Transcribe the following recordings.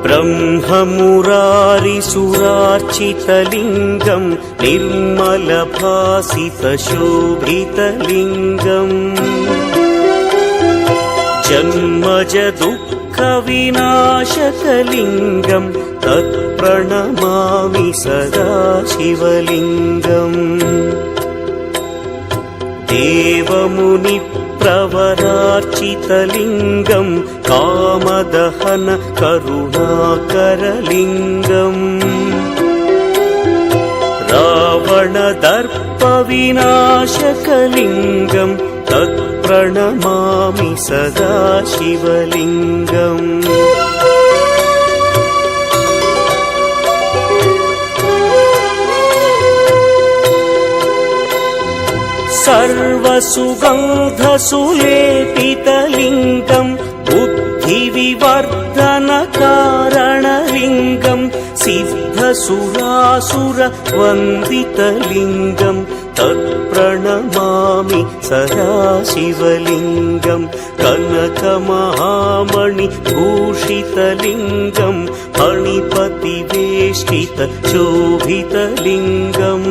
शुद्धमुरारिसुरार्चितलिङ्गम् निर्मलभासितशोभितलिङ्गम् जन्मज दुःखविनाशकलिङ्गम् तत्प्रणमामि सदा शिवलिङ्गम् देवमुनिप्रवरार्चितलिङ्गम् कामदहन करुणाकरलिङ्गम् रावणदर्पविनाशकलिङ्गम् तत्प्रणमामि सदा शिवलिङ्गम् सर्वसुगन्धसुलेपितलिङ्गम् बुद्धिविवर्धनकारणलिङ्गम् सिद्धसुरासुरवन्दितलिङ्गम् तत्प्रणमामि सदा शिवलिङ्गम् कनकमहामणिभूषितलिङ्गम् फणिपतिवेष्टितशोभितलिङ्गम्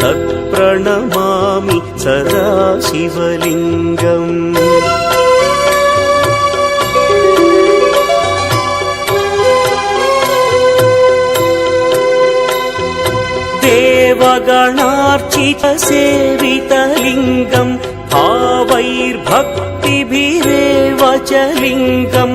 तत्प्रणमामि सदा शिवलिङ्गम् देवगणार्चितसेवितलिङ्गम् भावैर्भक्तिभिरेव च लिङ्गम्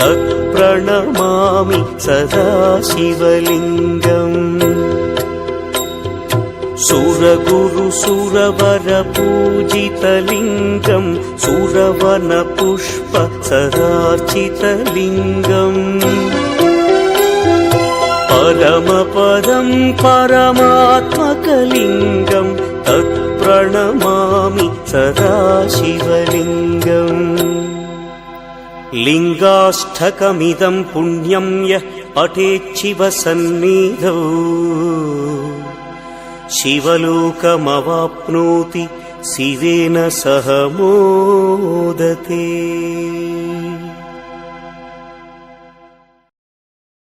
तत्प्रणमामि सदा शिवलिङ्गम् सुरगुरुसुरवरपूजितलिङ्गम् सुरवनपुष्प सदार्चितलिङ्गम् परमपदम् परमात्मकलिङ्गम् तत्प्रणमामि सदा शिवलिङ्गम् లింగాష్టకమిదం పుణ్యం యః పఠేచ్చివ సన్నిధౌ. శివలోకమవాప్నోతి శివేన సహ మోదతే.